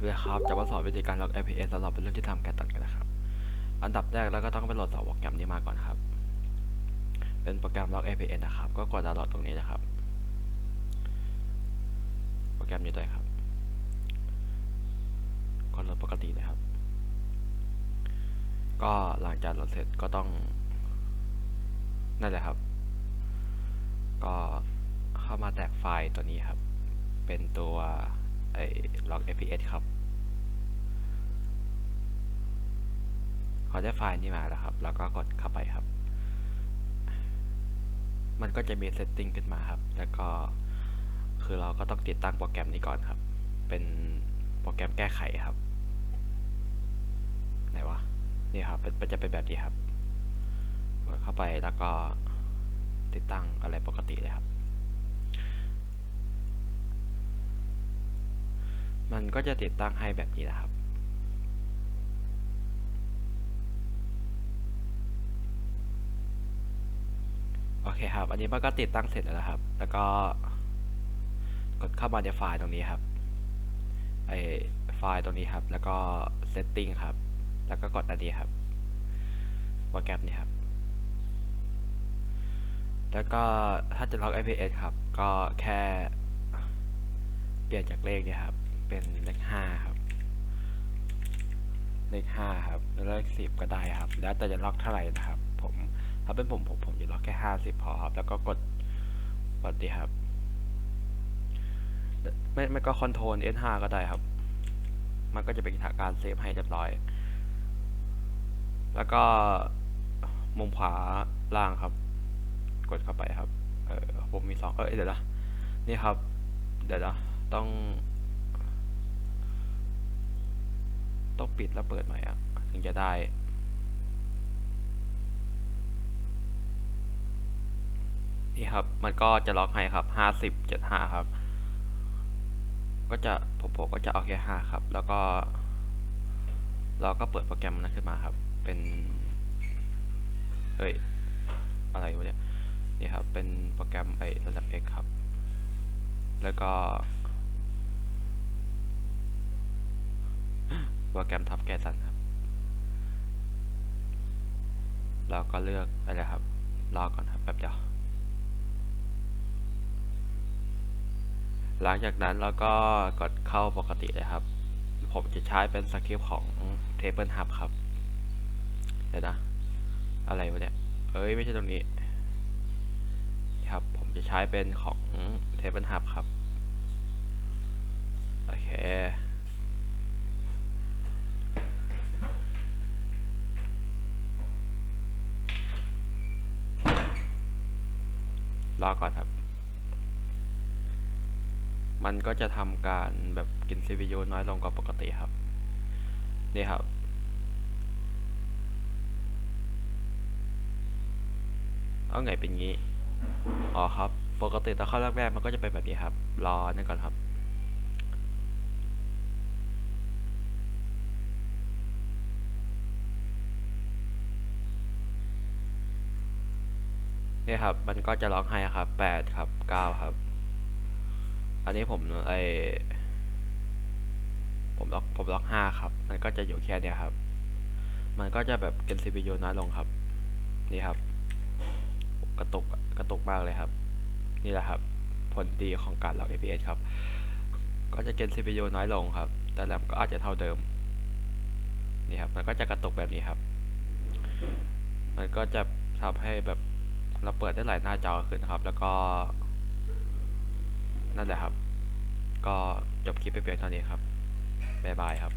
วัสดีครับ จะมาสอนวิธีการล็อก IPS สำหรับเป็นเรื่องที่ทำการตัดกันนะครับ อันดับแรกเราก็ต้องไปโหลดต่อโปรแกรมนี้มาก่อนครับ เป็นโปรแกรมล็อก IPS นะครับ ก็กดดาวน์โหลดตรงนี้นะครับ โปรแกรมนี้เลยครับกดโหลดปกติเลยครับ ก็หลังจากโหลดเสร็จก็ต้องนั่นแหละครับ ก็เข้ามาแตกไฟล์ตัวนี้ครับ เป็นตัว ไอ้ log fps ครับพอได้ไฟล์นี้มาแล้วครับ แล้วก็กดเข้าไปครับ มันก็จะมี setting ขึ้นมาครับ แล้วก็คือเราก็ต้องติดตั้งโปรแกรมนี้ก่อนครับ เป็นโปรแกรมแก้ไขครับ ไหนวะ นี่ครับเป็นจะเป็นแบบนี้ครับ กดเข้าไปแล้วก็ติดตั้งอะไรปกติเลยครับ มันก็จะติดตั้งให้แบบนี้นะครับ โอเคครับ อันนี้มันก็ติดตั้งเสร็จแล้วนะครับ แล้วก็กดเข้ามาในไฟล์ตรงนี้ครับ ไอไฟล์ตรงนี้ครับ แล้วก็ setting ครับ แล้วก็กดอันนี้ครับโปรแกรมนี้ครับ แล้วก็ถ้าจะล็อก IPS ครับ ก็แค่เปลี่ยนจากเลขเนี่ยครับ เป็นเลขห้าครับ เลขห้าครับแล้วเลขสิบก็ได้ครับ แล้วแต่จะล็อกเท่าไหร่นะครับ ผมถ้าเป็นผมผมผมจะล็อกแค่ห้าสิบพอครับ แล้วก็กดกดดีครับ ไม่ไม่ก็คอนโทรล S5 ก็ได้ครับ มันก็จะเป็นการเซฟให้เรียบร้อย แล้วก็มุมขวาล่างครับ กดเข้าไปครับ เออผมมีสองเออเดี๋ยวนะนี่ครับ เดี๋ยวนะต้อง ปิดแล้วเปิดใหม่อะ ถึงจะได้ นี่ครับ มันก็จะล็อกให้ครับห้าสิบเจ็ดห้าครับ ก็จะผมผมก็จะเอาแค่ห้าครับ แล้วก็ เราก็เปิดโปรแกรมนั้นขึ้นมาครับ เป็นเอ้ย อะไรวะเนี่ย นี่ครับ เป็นโปรแกรมไอ้ระดับ X ครับ แล้วก็ โปรแกรมทับแกสันครับเราก็เลือกอะไรครับ รอก่อนครับแป๊บเดียว หลังจากนั้นเราก็กดเข้าปกติเลยครับ ผมจะใช้เป็นสคริปต์ของ Table Hub ครับ เดี๋ยวนะ อะไรวะเนี่ย เอ้ย ไม่ใช่ตรงนี้ ครับ ผมจะใช้เป็นของ Table Hub ครับ รอก่อนครับ มันก็จะทำการแบบกิน CPU น้อยลงกว่าปกติครับ นี่ครับ เอาไงเป็นงี้ อ๋อครับ ปกติตอนเข้าแรกๆมันก็จะเป็นแบบนี้ครับ รอนั่นก่อนครับ นี่ครับ มันก็จะล็อกให้ครับแปดครับเก้าครับ อันนี้ผมไอผมล็อกผมล็อกห้าครับ มันก็จะอยู่แค่เนี้ยครับ มันก็จะแบบเกิน CPU น้อยลงครับ นี่ครับ กระตุกกระตุกมากเลยครับ นี่แหละครับ ผลดีของการล็อก APS ครับ ก็จะเกิน CPU น้อยลงครับ แต่แรมก็อาจจะเท่าเดิม นี่ครับ มันก็จะกระตุกแบบนี้ครับ มันก็จะทำให้แบบ เราเปิดได้หลายหน้าจอขึ้นครับ แล้วก็ นั่นแหละครับ ก็จบคลิปไปเพียงเท่านี้ครับบ๊ายบายครับ